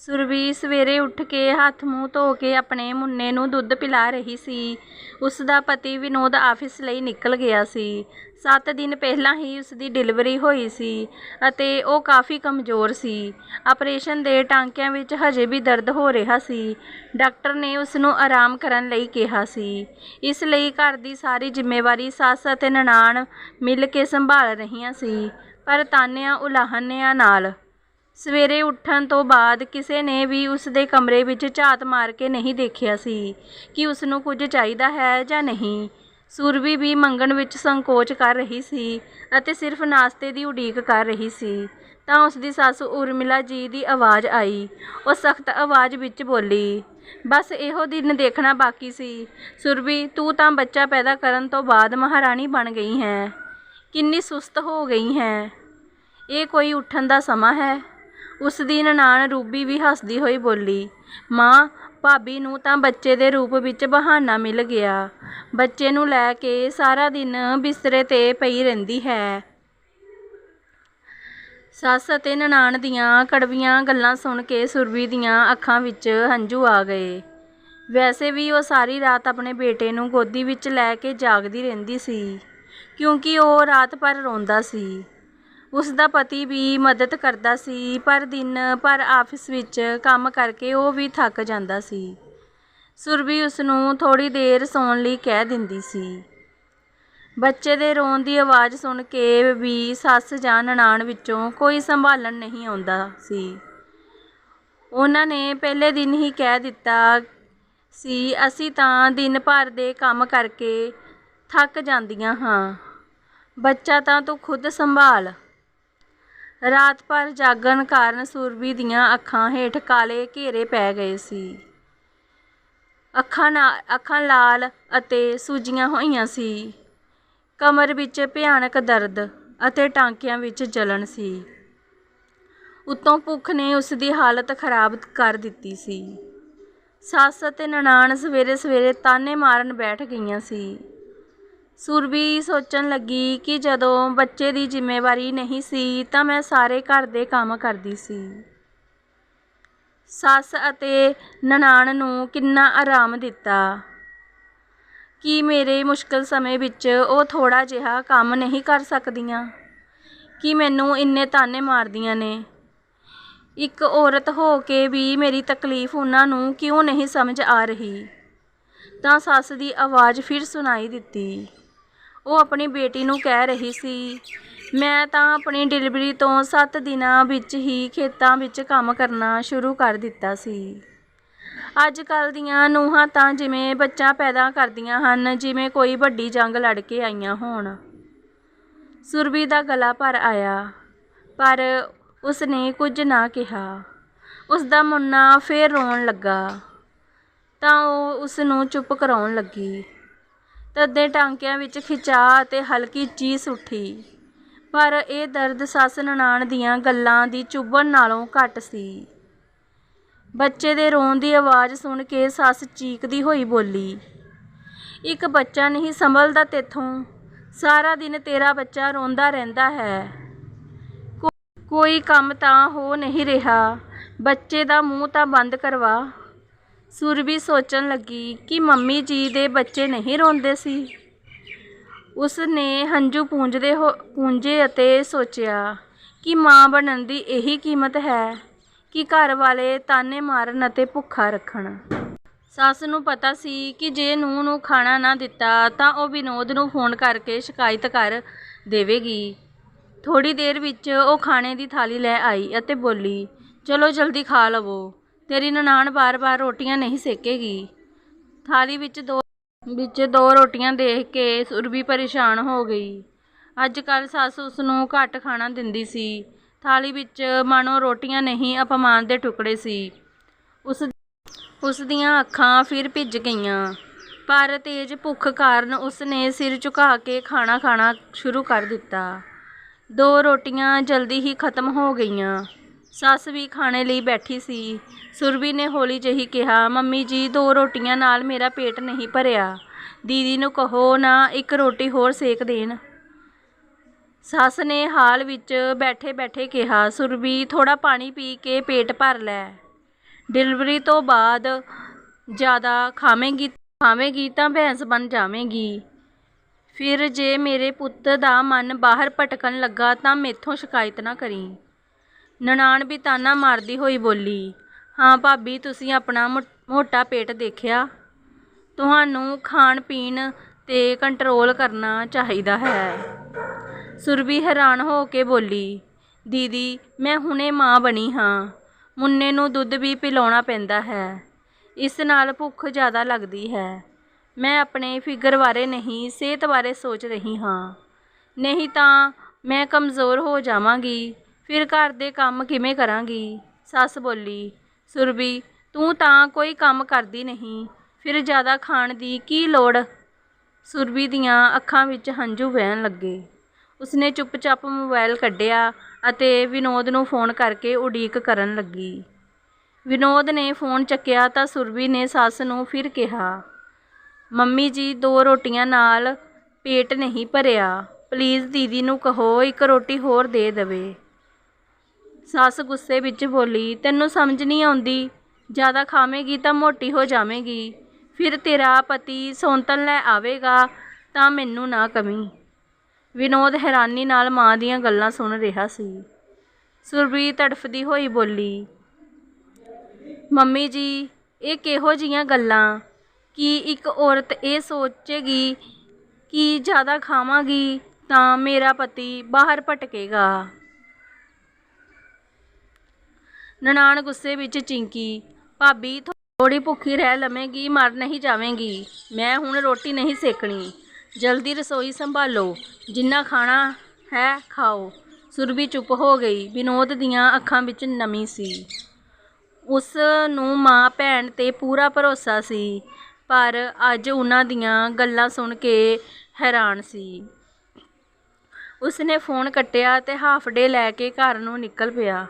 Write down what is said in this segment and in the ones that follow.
ਸੁਰਭੀ ਸਵੇਰੇ ਉੱਠ ਕੇ ਹੱਥ ਮੂੰਹ ਧੋ ਕੇ ਆਪਣੇ ਮੁੰਨੇ ਨੂੰ ਦੁੱਧ ਪਿਲਾ ਰਹੀ ਸੀ। ਉਸ ਦਾ ਪਤੀ ਵਿਨੋਦ ਆਫਿਸ ਲਈ ਨਿਕਲ ਗਿਆ ਸੀ। ਸੱਤ ਦਿਨ ਪਹਿਲਾਂ ਹੀ ਉਸ ਦੀ ਡਿਲੀਵਰੀ ਹੋਈ ਸੀ ਅਤੇ ਉਹ ਕਾਫੀ ਕਮਜ਼ੋਰ ਸੀ। ਆਪਰੇਸ਼ਨ ਦੇ ਟਾਂਕਿਆਂ ਵਿੱਚ ਹਜੇ ਵੀ ਦਰਦ ਹੋ ਰਿਹਾ ਸੀ। ਡਾਕਟਰ ਨੇ ਉਸ ਨੂੰ ਆਰਾਮ ਕਰਨ ਲਈ ਕਿਹਾ ਸੀ। ਇਸ ਲਈ ਘਰ ਦੀ ਸਾਰੀ ਜ਼ਿੰਮੇਵਾਰੀ ਸੱਸ ਅਤੇ ਨਨਾਣ ਮਿਲ ਕੇ ਸੰਭਾਲ ਰਹੀਆਂ ਸੀ, ਪਰ ਤਾਨਿਆਂ ਉਲਾਹਨਿਆਂ ਨਾਲ ਸਵੇਰੇ ਉੱਠਣ ਤੋਂ ਬਾਅਦ ਕਿਸੇ ਨੇ ਵੀ ਉਸ ਦੇ ਕਮਰੇ ਵਿੱਚ ਝਾਤ ਮਾਰ ਕੇ ਨਹੀਂ ਦੇਖਿਆ ਸੀ ਕਿ ਉਸ ਨੂੰ ਕੁਝ ਚਾਹੀਦਾ ਹੈ ਜਾਂ ਨਹੀਂ। ਸੁਰਭੀ ਵੀ ਮੰਗਣ ਵਿੱਚ ਸੰਕੋਚ ਕਰ ਰਹੀ ਸੀ ਅਤੇ ਸਿਰਫ ਨਾਸ਼ਤੇ ਦੀ ਉਡੀਕ ਕਰ ਰਹੀ ਸੀ। ਤਾਂ ਉਸ ਦੀ ਸੱਸ ਉਰਮਿਲਾ ਜੀ ਦੀ ਆਵਾਜ਼ ਆਈ। ਉਹ ਸਖਤ ਆਵਾਜ਼ ਵਿੱਚ ਬੋਲੀ, ਬਸ ਇਹੋ ਦਿਨ ਦੇਖਣਾ ਬਾਕੀ ਸੀ। ਸੁਰਭੀ ਤੂੰ ਤਾਂ ਬੱਚਾ ਪੈਦਾ ਕਰਨ ਤੋਂ ਬਾਅਦ ਮਹਾਰਾਣੀ ਬਣ ਗਈ ਹੈ। ਕਿੰਨੀ ਸੁਸਤ ਹੋ ਗਈ ਹੈ। ਇਹ ਕੋਈ ਉੱਠਣ ਦਾ ਸਮਾਂ ਹੈ? ਉਸ ਦੀ ਨਨਾਣ ਰੂਬੀ ਵੀ ਹੱਸਦੀ ਹੋਈ ਬੋਲੀ, ਮਾਂ, ਭਾਬੀ ਨੂੰ ਤਾਂ ਬੱਚੇ ਦੇ ਰੂਪ ਵਿੱਚ ਬਹਾਨਾ ਮਿਲ ਗਿਆ। ਬੱਚੇ ਨੂੰ ਲੈ ਕੇ ਸਾਰਾ ਦਿਨ ਬਿਸਤਰੇ ਤੇ ਪਈ ਰਹਿੰਦੀ ਹੈ। ਸੱਸ ਅਤੇ ਨਨਾਣ ਦੀਆਂ ਕੜਵੀਆਂ ਗੱਲਾਂ ਸੁਣ ਕੇ ਸੁਰਭੀ ਦੀਆਂ ਅੱਖਾਂ ਵਿੱਚ ਹੰਝੂ ਆ ਗਏ। ਵੈਸੇ ਵੀ ਉਹ ਸਾਰੀ ਰਾਤ ਆਪਣੇ ਬੇਟੇ ਨੂੰ ਗੋਦੀ ਵਿੱਚ ਲੈ ਕੇ ਜਾਗਦੀ ਰਹਿੰਦੀ ਸੀ, ਕਿਉਂਕਿ ਉਹ ਰਾਤ ਭਰ ਰੋਂਦਾ ਸੀ। ਉਸ ਦਾ ਪਤੀ ਵੀ ਮਦਦ ਕਰਦਾ ਸੀ, ਪਰ ਦਿਨ ਭਰ ਆਫਿਸ ਵਿੱਚ ਕੰਮ ਕਰਕੇ ਉਹ ਵੀ ਥੱਕ ਜਾਂਦਾ ਸੀ। ਸੁਰਭੀ ਉਸ ਨੂੰ ਥੋੜੀ ਦੇਰ ਸੌਣ ਲਈ ਕਹਿ ਦਿੰਦੀ ਸੀ। ਬੱਚੇ ਦੇ ਰੋਣ ਦੀ ਆਵਾਜ਼ ਸੁਣ ਕੇ ਵੀ ਸੱਸ ਜਾਂ ਨਨਾਣ ਵਿੱਚੋਂ ਕੋਈ ਸੰਭਾਲਣ ਨਹੀਂ ਆਉਂਦਾ ਸੀ। ਉਹਨਾਂ ਨੇ ਪਹਿਲੇ ਦਿਨ ਹੀ ਕਹਿ ਦਿੱਤਾ ਸੀ, ਅਸੀਂ ਤਾਂ ਦਿਨ ਭਰ ਦੇ ਕੰਮ ਕਰਕੇ ਥੱਕ ਜਾਂਦੀਆਂ ਹਾਂ। ਬੱਚਾ ਤਾਂ ਤੂੰ ਖੁਦ ਸੰਭਾਲ। ਰਾਤ ਭਰ ਜਾਗਣ ਕਾਰਨ ਸੁਰਭੀ ਦੀਆਂ ਅੱਖਾਂ ਹੇਠ ਕਾਲੇ ਘੇਰੇ ਪੈ ਗਏ ਸੀ। ਅੱਖਾਂ ਨਾਲ, ਅੱਖਾਂ ਲਾਲ ਅਤੇ ਸੂਜੀਆਂ ਹੋਈਆਂ ਸੀ। ਕਮਰ ਵਿੱਚ ਭਿਆਨਕ ਦਰਦ ਅਤੇ ਟਾਂਕਿਆਂ ਵਿੱਚ ਜਲਨ ਸੀ। ਉੱਤੋਂ ਭੁੱਖ ਨੇ ਉਸ ਦੀ ਹਾਲਤ ਖਰਾਬ ਕਰ ਦਿੱਤੀ ਸੀ। ਸੱਸ ਅਤੇ ਨਨਾਣ ਸਵੇਰੇ ਸਵੇਰੇ ਤਾਨੇ ਮਾਰਨ ਬੈਠ ਗਈਆਂ ਸੀ। ਸੁਰਭੀ ਸੋਚਣ ਲੱਗੀ ਕਿ ਜਦੋਂ ਬੱਚੇ ਦੀ ਜ਼ਿੰਮੇਵਾਰੀ ਨਹੀਂ ਸੀ ਤਾਂ ਮੈਂ ਸਾਰੇ ਘਰ ਦੇ ਕੰਮ ਕਰਦੀ ਸੀ। ਸੱਸ ਅਤੇ ਨਨਾਣ ਨੂੰ ਕਿੰਨਾ ਆਰਾਮ ਦਿੱਤਾ। ਕਿ ਮੇਰੇ ਮੁਸ਼ਕਲ ਸਮੇਂ ਵਿੱਚ ਉਹ ਥੋੜਾ ਜਿਹਾ ਕੰਮ ਨਹੀਂ ਕਰ ਸਕਦੀਆਂ? ਕਿ ਮੈਨੂੰ ਇੰਨੇ ਤਾਨੇ ਮਾਰਦੀਆਂ ਨੇ? ਇੱਕ ਔਰਤ ਹੋ ਕੇ ਵੀ ਮੇਰੀ ਤਕਲੀਫ ਉਹਨਾਂ ਨੂੰ ਕਿਉਂ ਨਹੀਂ ਸਮਝ ਆ ਰਹੀ? ਤਾਂ ਸੱਸ ਦੀ ਆਵਾਜ਼ ਫਿਰ ਸੁਣਾਈ ਦਿੱਤੀ। ਉਹ ਆਪਣੀ ਬੇਟੀ ਨੂੰ ਕਹਿ ਰਹੀ ਸੀ, ਮੈਂ ਤਾਂ ਆਪਣੀ ਡਿਲੀਵਰੀ ਤੋਂ 7 ਦਿਨਾਂ ਵਿੱਚ ਹੀ ਖੇਤਾਂ ਵਿੱਚ ਕੰਮ ਕਰਨਾ ਸ਼ੁਰੂ ਕਰ ਦਿੱਤਾ ਸੀ। ਅੱਜ ਕੱਲ ਦੀਆਂ ਨੂੰਹਾਂ ਤਾਂ ਜਿਵੇਂ ਬੱਚਾ ਪੈਦਾ ਕਰਦੀਆਂ ਹਨ, ਜਿਵੇਂ ਕੋਈ ਵੱਡੀ ਜੰਗ ਲੜ ਕੇ ਆਈਆਂ ਹੋਣ। ਸੁਰਬੀ ਦਾ ਗਲਾ ਭਰ ਆਇਆ, ਪਰ ਉਸ ਨੇ ਕੁਝ ਨਾ ਕਿਹਾ। ਉਸ ਦਾ ਮੁੰਨਾ ਫੇਰ ਰੋਣ ਲੱਗਾ, ਤਾਂ ਉਹ ਉਸ ਨੂੰ ਚੁੱਪ ਕਰਾਉਣ ਲੱਗੀ। ਤਦੇ ਟਾਂਕਿਆਂ ਵਿੱਚ ਖਿਚਾਅ ਅਤੇ ਹਲਕੀ ਚੀਸ ਉੱਠੀ। ਪਰ ਇਹ ਦਰਦ ਸੱਸ ਨਨਾਣ ਦੀਆਂ ਗੱਲਾਂ ਦੀ ਚੁੱਭਣ ਨਾਲੋਂ ਘੱਟ ਸੀ। ਬੱਚੇ ਦੇ ਰੋਣ ਦੀ ਆਵਾਜ਼ ਸੁਣ ਕੇ ਸੱਸ ਚੀਕਦੀ ਹੋਈ ਬੋਲੀ, ਇੱਕ ਬੱਚਾ ਨਹੀਂ ਸੰਭਲਦਾ ਤੇਥੋਂ। ਸਾਰਾ ਦਿਨ ਤੇਰਾ ਬੱਚਾ ਰੋਂਦਾ ਰਹਿੰਦਾ ਹੈ। ਕੋਈ ਕੰਮ ਤਾਂ ਹੋ ਨਹੀਂ ਰਿਹਾ। ਬੱਚੇ ਦਾ ਮੂੰਹ ਤਾਂ ਬੰਦ ਕਰਵਾ। ਸੁਰਭੀ ਸੋਚਣ ਲੱਗੀ ਕਿ ਮੰਮੀ ਜੀ ਦੇ ਬੱਚੇ ਨਹੀਂ ਰੋਂਦੇ ਸੀ। ਉਸ ਨੇ ਹੰਝੂ ਪੂੰਝਦੇ ਹੋ, ਪੂੰਝੇ ਅਤੇ ਸੋਚਿਆ ਕਿ ਮਾਂ ਬਣਨ ਦੀ ਇਹੀ ਕੀਮਤ ਹੈ ਕਿ ਘਰ ਵਾਲੇ ਤਾਨੇ ਮਾਰਨ ਅਤੇ ਭੁੱਖਾ ਰੱਖਣ। ਸੱਸ ਨੂੰ ਪਤਾ ਸੀ ਕਿ ਜੇ ਨੂੰਹ ਨੂੰ ਖਾਣਾ ਨਾ ਦਿੱਤਾ ਤਾਂ ਉਹ ਵਿਨੋਦ ਨੂੰ ਫੋਨ ਕਰਕੇ ਸ਼ਿਕਾਇਤ ਕਰ ਦੇਵੇਗੀ। ਥੋੜੀ ਦੇਰ ਵਿੱਚ ਉਹ ਖਾਣੇ ਦੀ ਥਾਲੀ ਲੈ ਆਈ ਅਤੇ ਬੋਲੀ, ਚਲੋ ਜਲਦੀ ਖਾ ਲਵੋ। ਤੇਰੀ ਨਨਾਣ ਬਾਰ-ਬਾਰ ਰੋਟੀਆਂ ਨਹੀਂ ਸੇਕੇਗੀ। ਥਾਲੀ ਵਿੱਚ ਦੋ ਵਿੱਚ ਦੋ ਰੋਟੀਆਂ ਦੇਖ ਕੇ ਸੁਰਭੀ ਪਰੇਸ਼ਾਨ ਹੋ ਗਈ। ਅੱਜ ਕੱਲ ਸੱਸ ਉਸ ਨੂੰ ਘੱਟ ਖਾਣਾ ਦਿੰਦੀ ਸੀ। ਥਾਲੀ ਵਿੱਚ ਮਾਨੋ ਰੋਟੀਆਂ ਨਹੀਂ ਅਪਮਾਨ ਦੇ ਟੁਕੜੇ ਸੀ। ਉਸ ਉਸ ਦੀਆਂ ਅੱਖਾਂ ਫਿਰ ਭਿੱਜ ਗਈਆਂ। ਪਰ ਤੇਜ਼ ਭੁੱਖ ਕਾਰਨ ਉਸ ਨੇ ਸਿਰ ਝੁਕਾ ਕੇ ਖਾਣਾ ਖਾਣਾ ਸ਼ੁਰੂ ਕਰ ਦਿੱਤਾ। ਦੋ ਰੋਟੀਆਂ ਜਲਦੀ ਹੀ ਖਤਮ ਹੋ ਗਈਆਂ। ਸੱਸ ਵੀ ਖਾਣੇ ਲਈ ਬੈਠੀ ਸੀ। ਸੁਰਭੀ ਨੇ ਹੌਲੀ ਜਿਹੀ ਕਿਹਾ, ਮੰਮੀ ਜੀ, ਦੋ ਰੋਟੀਆਂ ਨਾਲ ਮੇਰਾ ਪੇਟ ਨਹੀਂ ਭਰਿਆ। ਦੀਦੀ ਨੂੰ ਕਹੋ ਨਾ ਇੱਕ ਰੋਟੀ ਹੋਰ ਸੇਕ ਦੇਣ। ਸੱਸ ਨੇ ਹਾਲ ਵਿੱਚ ਬੈਠੇ ਬੈਠੇ ਕਿਹਾ ਸੁਰਭੀ ਥੋੜਾ ਪਾਣੀ ਪੀ ਕੇ ਪੇਟ ਭਰ ਲੈ। ਡਿਲੀਵਰੀ ਤੋਂ ਬਾਅਦ ਜ਼ਿਆਦਾ ਖਾਵੇਂਗੀ ਖਾਵੇਂਗੀ ਤਾਂ ਭੈਂਸ ਬਣ ਜਾਵੇਂਗੀ। ਫਿਰ ਜੇ ਮੇਰੇ ਪੁੱਤ ਦਾ ਮਨ ਬਾਹਰ ਭਟਕਣ ਲੱਗਾ ਤਾਂ ਮੇਥੋਂ ਸ਼ਿਕਾਇਤ ਨਾ ਕਰੀ। ਨਨਾਣ ਵੀ ਤਾਨਾ ਮਾਰਦੀ ਹੋਈ ਬੋਲੀ। ਹਾਂ ਭਾਬੀ, ਤੁਸੀਂ ਆਪਣਾ ਮੋ- ਮੋਟਾ ਪੇਟ ਦੇਖਿਆ। ਤੁਹਾਨੂੰ ਖਾਣ ਪੀਣ ਤੇ ਕੰਟਰੋਲ ਕਰਨਾ ਚਾਹੀਦਾ ਹੈ। ਸੁਰਭੀ ਹੈਰਾਨ ਹੋ ਕੇ ਬੋਲੀ, ਦੀਦੀ, ਮੈਂ ਹੁਣੇ ਮਾਂ ਬਣੀ ਹਾਂ। ਮੁੰਨੇ ਨੂੰ ਦੁੱਧ ਵੀ ਪਿਲਾਉਣਾ ਪੈਂਦਾ ਹੈ। ਇਸ ਨਾਲ ਭੁੱਖ ਜ਼ਿਆਦਾ ਲੱਗਦੀ ਹੈ। ਮੈਂ ਆਪਣੇ ਫਿਗਰ ਬਾਰੇ ਨਹੀਂ, ਸਿਹਤ ਬਾਰੇ ਸੋਚ ਰਹੀ ਹਾਂ। ਨਹੀਂ ਤਾਂ ਮੈਂ ਕਮਜ਼ੋਰ ਹੋ ਜਾਵਾਂਗੀ। ਫਿਰ ਘਰ ਦੇ ਕੰਮ ਕਿਵੇਂ ਕਰਾਂਗੀ? ਸੱਸ ਬੋਲੀ, ਸੁਰਬੀ, ਤੂੰ ਤਾਂ ਕੋਈ ਕੰਮ ਕਰਦੀ ਨਹੀਂ, ਫਿਰ ਜ਼ਿਆਦਾ ਖਾਣ ਦੀ ਕੀ ਲੋੜ? ਸੁਰਬੀ ਦੀਆਂ ਅੱਖਾਂ ਵਿੱਚ ਹੰਝੂ ਵਹਿਣ ਲੱਗੇ। ਉਸਨੇ ਚੁੱਪਚਾਪ ਮੋਬਾਈਲ ਕੱਢਿਆ ਅਤੇ ਵਿਨੋਦ ਨੂੰ ਫੋਨ ਕਰਕੇ ਉਡੀਕ ਕਰਨ ਲੱਗੀ। ਵਿਨੋਦ ਨੇ ਫੋਨ ਚੱਕਿਆ ਤਾਂ ਸੁਰਬੀ ਨੇ ਸੱਸ ਨੂੰ ਫਿਰ ਕਿਹਾ, ਮੰਮੀ ਜੀ, ਦੋ ਰੋਟੀਆਂ ਨਾਲ ਪੇਟ ਨਹੀਂ ਭਰਿਆ। ਪਲੀਜ਼ ਦੀਦੀ ਨੂੰ ਕਹੋ, ਇੱਕ ਰੋਟੀ ਹੋਰ ਦੇ ਦੇਵੇ। ਸੱਸ ਗੁੱਸੇ ਵਿੱਚ ਬੋਲੀ, ਤੈਨੂੰ ਸਮਝ ਨਹੀਂ ਆਉਂਦੀ। ਜ਼ਿਆਦਾ ਖਾਵੇਂਗੀ ਤਾਂ ਮੋਟੀ ਹੋ ਜਾਵੇਂਗੀ। ਫਿਰ ਤੇਰਾ ਪਤੀ ਸੌਂਤਨ ਲੈ ਆਵੇਗਾ ਤਾਂ ਮੈਨੂੰ ਨਾ ਕਮੀ ਵਿਨੋਦ ਹੈਰਾਨੀ ਨਾਲ ਮਾਂ ਦੀਆਂ ਗੱਲਾਂ ਸੁਣ ਰਿਹਾ ਸੀ। ਸੁਰਭੀ ਤੜਫਦੀ ਹੋਈ ਬੋਲੀ, ਮੰਮੀ ਜੀ, ਇਹ ਕਿਹੋ ਜੀਆਂ ਗੱਲਾਂ? ਕਿ ਇੱਕ ਔਰਤ ਇਹ ਸੋਚੇਗੀ ਕਿ ਜ਼ਿਆਦਾ ਖਾਵਾਂਗੀ ਤਾਂ ਮੇਰਾ ਪਤੀ ਬਾਹਰ ਭਟਕੇਗਾ? ਨਨਾਣ ਗੁੱਸੇ ਵਿੱਚ ਚਿੰਕੀ, ਭਾਬੀ ਥੋੜੀ ਭੁੱਖੀ ਰਹਿ ਲਵੇਂਗੀ, ਮਰ ਨਹੀਂ ਜਾਵੇਂਗੀ। ਮੈਂ ਹੁਣ ਰੋਟੀ ਨਹੀਂ ਸੇਕਣੀ। ਜਲਦੀ ਰਸੋਈ ਸੰਭਾਲੋ। ਜਿੰਨਾ ਖਾਣਾ ਹੈ, ਖਾਓ। ਸੁਰਭੀ ਚੁੱਪ ਹੋ ਗਈ। ਵਿਨੋਦ ਦੀਆਂ ਅੱਖਾਂ ਵਿੱਚ ਨਮੀ ਸੀ। ਉਸ ਨੂੰ ਮਾਂ ਭੈਣ ਤੇ ਪੂਰਾ ਭਰੋਸਾ ਸੀ, ਪਰ ਅੱਜ ਉਹਨਾਂ ਦੀਆਂ ਗੱਲਾਂ ਸੁਣ ਕੇ ਹੈਰਾਨ ਸੀ। ਉਸਨੇ ਫੋਨ ਕੱਟਿਆ ਤੇ ਹਾਫ ਡੇ ਲੈ ਕੇ ਘਰ ਨੂੰ ਨਿਕਲ ਪਿਆ।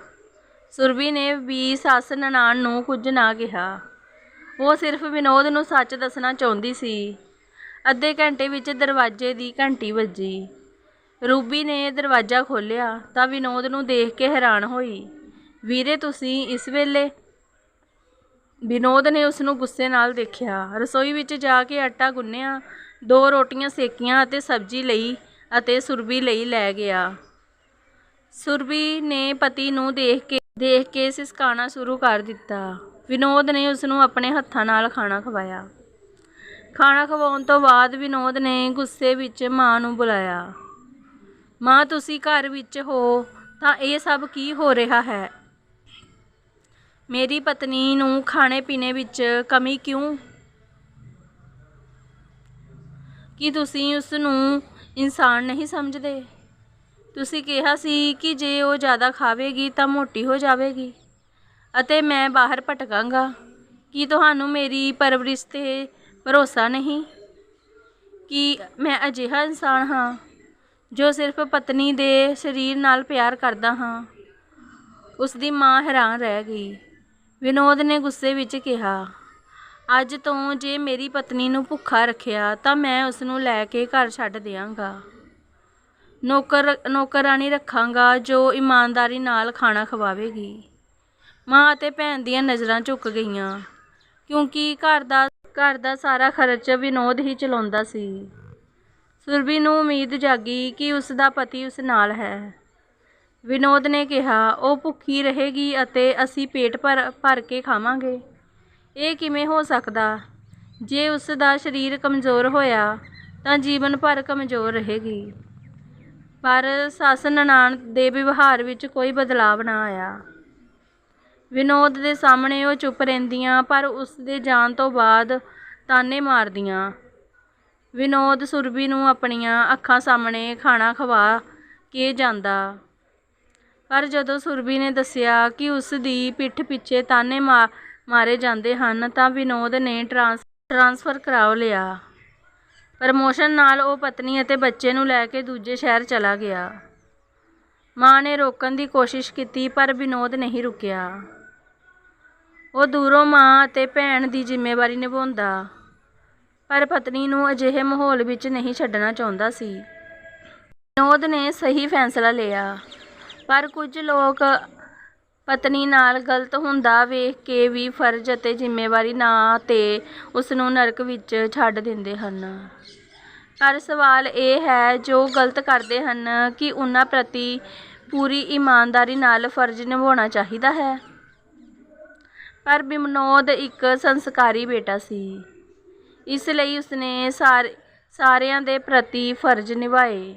ਸੁਰਬੀ ਨੇ ਵੀ ਸੱਸ ਨਨਾਣ ਨੂੰ ਕੁਝ ਨਾ ਕਿਹਾ। ਉਹ ਸਿਰਫ ਵਿਨੋਦ ਨੂੰ ਸੱਚ ਦੱਸਣਾ ਚਾਹੁੰਦੀ ਸੀ। ਅੱਧੇ ਘੰਟੇ ਵਿੱਚ ਦਰਵਾਜ਼ੇ ਦੀ ਘੰਟੀ ਵੱਜੀ। ਰੂਬੀ ਨੇ ਦਰਵਾਜ਼ਾ ਖੋਲ੍ਹਿਆ ਤਾਂ ਵਿਨੋਦ ਨੂੰ ਦੇਖ ਕੇ ਹੈਰਾਨ ਹੋਈ। ਵੀਰੇ, ਤੁਸੀਂ ਇਸ ਵੇਲੇ? ਵਿਨੋਦ ਨੇ ਉਸ ਨੂੰ ਗੁੱਸੇ ਨਾਲ ਦੇਖਿਆ। ਰਸੋਈ ਵਿੱਚ ਜਾ ਕੇ ਆਟਾ ਗੁੰਨਿਆ, ਦੋ ਰੋਟੀਆਂ ਸੇਕੀਆਂ ਅਤੇ ਸਬਜ਼ੀ ਲਈ ਅਤੇ ਸੁਰਬੀ ਲਈ ਲੈ ਗਿਆ। ਸੁਰਬੀ ਨੇ ਪਤੀ ਨੂੰ ਦੇਖ ਕੇ ਦੇਖ ਕੇ ਸਿਸਕਾਣਾ ਸ਼ੁਰੂ ਕਰ ਦਿੱਤਾ। ਵਿਨੋਦ ਨੇ ਉਸ ਨੂੰ ਆਪਣੇ ਹੱਥਾਂ ਨਾਲ ਖਾਣਾ ਖਵਾਇਆ। ਖਾਣਾ ਖਵਾਉਣ ਤੋਂ ਬਾਅਦ ਵਿਨੋਦ ਨੇ ਗੁੱਸੇ ਵਿੱਚ ਮਾਂ ਨੂੰ ਬੁਲਾਇਆ। ਮਾਂ, ਤੁਸੀਂ ਘਰ ਵਿੱਚ ਹੋ, ਤਾਂ ਇਹ ਸਭ ਕੀ ਹੋ ਰਿਹਾ ਹੈ? ਮੇਰੀ ਪਤਨੀ ਨੂੰ ਖਾਣੇ ਪੀਣੇ ਵਿੱਚ ਕਮੀ ਕਿਉਂ? ਕੀ ਤੁਸੀਂ ਉਸ ਨੂੰ ਇਨਸਾਨ ਨਹੀਂ ਸਮਝਦੇ? ਤੁਸੀਂ ਕਿਹਾ ਸੀ ਕਿ ਜੇ ਉਹ ਜ਼ਿਆਦਾ ਖਾਵੇਗੀ ਤਾਂ ਮੋਟੀ ਹੋ ਜਾਵੇਗੀ ਅਤੇ ਮੈਂ ਬਾਹਰ ਭਟਕਾਂਗਾ। ਕੀ ਤੁਹਾਨੂੰ ਮੇਰੀ ਪਰਵਰਿਸ਼ ਤੇ ਭਰੋਸਾ ਨਹੀਂ? ਕਿ ਮੈਂ ਅਜਿਹਾ ਇਨਸਾਨ ਹਾਂ ਜੋ ਸਿਰਫ ਪਤਨੀ ਦੇ ਸਰੀਰ ਨਾਲ ਪਿਆਰ ਕਰਦਾ ਹਾਂ? ਉਸ ਦੀ ਮਾਂ ਹੈਰਾਨ ਰਹਿ ਗਈ। ਵਿਨੋਦ ਨੇ ਗੁੱਸੇ ਵਿੱਚ ਕਿਹਾ, ਅੱਜ ਤੋਂ ਜੇ ਮੇਰੀ ਪਤਨੀ ਨੂੰ ਭੁੱਖਾ ਰੱਖਿਆ ਤਾਂ ਮੈਂ ਉਸ ਨੂੰ ਲੈ ਕੇ ਘਰ ਛੱਡ ਦਿਆਂਗਾ। ਨੌਕਰ, ਨੌਕਰਾਣੀ ਰੱਖਾਂਗਾ ਜੋ ਇਮਾਨਦਾਰੀ ਨਾਲ ਖਾਣਾ ਖਵਾਵੇਗੀ। ਮਾਂ ਅਤੇ ਭੈਣ ਦੀਆਂ ਨਜ਼ਰਾਂ ਝੁਕ ਗਈਆਂ, ਕਿਉਂਕਿ ਘਰ ਦਾ ਘਰ ਦਾ ਸਾਰਾ ਖਰਚ ਵਿਨੋਦ ਹੀ ਚਲਾਉਂਦਾ ਸੀ। ਸੁਰਬੀ ਨੂੰ ਉਮੀਦ ਜਾਗੀ ਕਿ ਉਸ ਦਾ ਪਤੀ ਉਸ ਨਾਲ ਹੈ। ਵਿਨੋਦ ਨੇ ਕਿਹਾ, ਉਹ ਭੁੱਖੀ ਰਹੇਗੀ ਅਤੇ ਅਸੀਂ ਪੇਟ ਭਰ ਭਰ ਕੇ ਖਾਵਾਂਗੇ। ਇਹ ਕਿਵੇਂ ਹੋ ਸਕਦਾ? ਜੇ ਉਸ ਦਾ ਸਰੀਰ ਕਮਜ਼ੋਰ ਹੋਇਆ, ਤਾਂ ਜੀਵਨ ਭਰ ਕਮਜ਼ੋਰ ਰਹੇਗੀ। ਪਰ ਸੱਸ ਨਨਾਣ ਦੇ ਵਿਵਹਾਰ ਵਿੱਚ ਕੋਈ ਬਦਲਾਵ ਨਾ ਆਇਆ। ਵਿਨੋਦ ਦੇ ਸਾਹਮਣੇ ਉਹ ਚੁੱਪ ਰਹਿੰਦੀਆਂ, ਪਰ ਉਸ ਦੇ ਜਾਣ ਤੋਂ ਬਾਅਦ ਤਾਨੇ ਮਾਰਦੀਆਂ। ਵਿਨੋਦ ਸੁਰਬੀ ਨੂੰ ਆਪਣੀਆਂ ਅੱਖਾਂ ਸਾਹਮਣੇ ਖਾਣਾ ਖਵਾ ਕੇ ਜਾਂਦਾ। ਪਰ ਜਦੋਂ ਸੁਰਬੀ ਨੇ ਦੱਸਿਆ ਕਿ ਉਸ ਦੀ ਪਿੱਠ ਪਿੱਛੇ ਤਾਨੇ ਮਾ, ਮਾਰੇ ਜਾਂਦੇ ਹਨ, ਤਾਂ ਵਿਨੋਦ ਨੇ ਟਰਾਂਸ, ਟਰਾਂਸਫਰ ਕਰਾ ਲਿਆ। ਪ੍ਰਮੋਸ਼ਨ ਨਾਲ ਉਹ ਪਤਨੀ ਅਤੇ ਬੱਚੇ ਨੂੰ ਲੈ ਕੇ ਦੂਜੇ ਸ਼ਹਿਰ ਚਲਾ ਗਿਆ। ਮਾਂ ਨੇ ਰੋਕਣ ਦੀ ਕੋਸ਼ਿਸ਼ ਕੀਤੀ, ਪਰ ਵਿਨੋਦ ਨਹੀਂ ਰੁਕਿਆ। ਉਹ ਦੂਰੋਂ ਮਾਂ ਅਤੇ ਭੈਣ ਦੀ ਜ਼ਿੰਮੇਵਾਰੀ ਨਿਭਾਉਂਦਾ, ਪਰ ਪਤਨੀ ਨੂੰ ਅਜਿਹੇ ਮਾਹੌਲ ਵਿੱਚ ਨਹੀਂ ਛੱਡਣਾ ਚਾਹੁੰਦਾ ਸੀ। ਵਿਨੋਦ ਨੇ ਸਹੀ ਫੈਸਲਾ ਲਿਆ, ਪਰ ਕੁਝ ਲੋਕ ਪਤਨੀ ਨਾਲ ਗਲਤ ਹੁੰਦਾ ਵੇਖ ਕੇ ਵੀ ਫਰਜ਼ ਅਤੇ ਜ਼ਿੰਮੇਵਾਰੀ ਨਾ ਤੇ ਉਸ ਨੂੰ ਨਰਕ ਵਿੱਚ ਛੱਡ ਦਿੰਦੇ ਹਨ। ਪਰ ਸਵਾਲ ਇਹ ਹੈ, ਜੋ ਗਲਤ ਕਰਦੇ ਹਨ, ਕਿ ਉਹਨਾਂ ਪ੍ਰਤੀ ਪੂਰੀ ਇਮਾਨਦਾਰੀ ਨਾਲ ਫਰਜ਼ ਨਿਭਾਉਣਾ ਚਾਹੀਦਾ ਹੈ। ਪਰ ਬਿਮਨੋਦ ਇੱਕ ਸੰਸਕਾਰੀ ਬੇਟਾ ਸੀ। ਇਸ ਲਈ ਉਸਨੇ ਸਾਰੇ, ਸਾਰਿਆਂ ਦੇ ਪ੍ਰਤੀ ਫਰਜ਼ ਨਿਭਾਏ।